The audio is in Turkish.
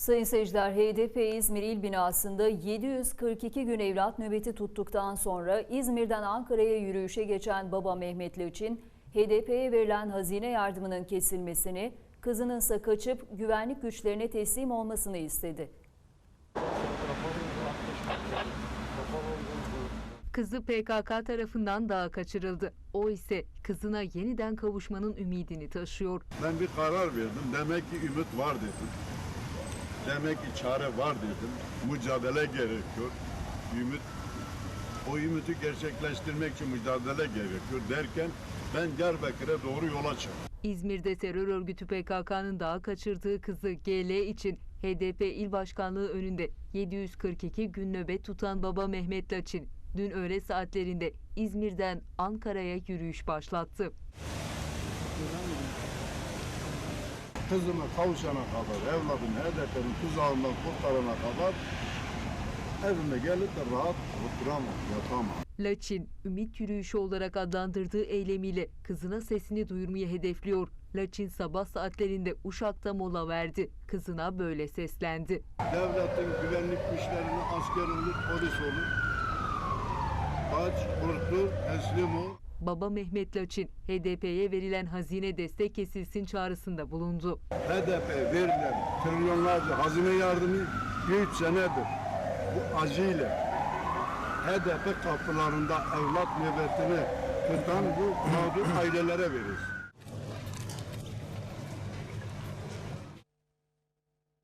Sayın seyirciler, HDP İzmir İl Binası'nda 742 gün evlat nöbeti tuttuktan sonra İzmir'den Ankara'ya yürüyüşe geçen baba Mehmetli için HDP'ye verilen hazine yardımının kesilmesini, kızınınsa kaçıp güvenlik güçlerine teslim olmasını istedi. Kızı PKK tarafından dağa kaçırıldı. O ise kızına yeniden kavuşmanın ümidini taşıyor. Ben bir karar verdim. Demek ki ümit var dedim. Demek ki çare var dedim. Mücadele gerekiyor. Ümit o ümiti gerçekleştirmek için mücadele gerekiyor derken ben Diyarbakır'a doğru yola çıktım. İzmir'de terör örgütü PKK'nın dağa kaçırdığı kızı GL için HDP İl Başkanlığı önünde 742 gün nöbet tutan baba Mehmet Laçin dün öğle saatlerinde İzmir'den Ankara'ya yürüyüş başlattı. Kızıma kavuşana kadar, evladımı HDP'nin tuzağından kurtarana kadar evime gelip de rahat oturamam, yatamam. Laçin, ümit yürüyüşü olarak adlandırdığı eylemiyle kızına sesini duyurmayı hedefliyor. Laçin sabah saatlerinde Uşak'ta mola verdi. Kızına böyle seslendi. Devletin güvenlik güçlerinin asker olur, polis olur. Kaç, kurtul, teslim ol. Baba Mehmet Laçin, HDP'ye verilen hazine destek kesilsin çağrısında bulundu. HDP verilen trilyonlarca hazine yardımı 3 senedir bu acıyla HDP kapılarında evlat nöbetini tutan bu mağdur ailelere verir.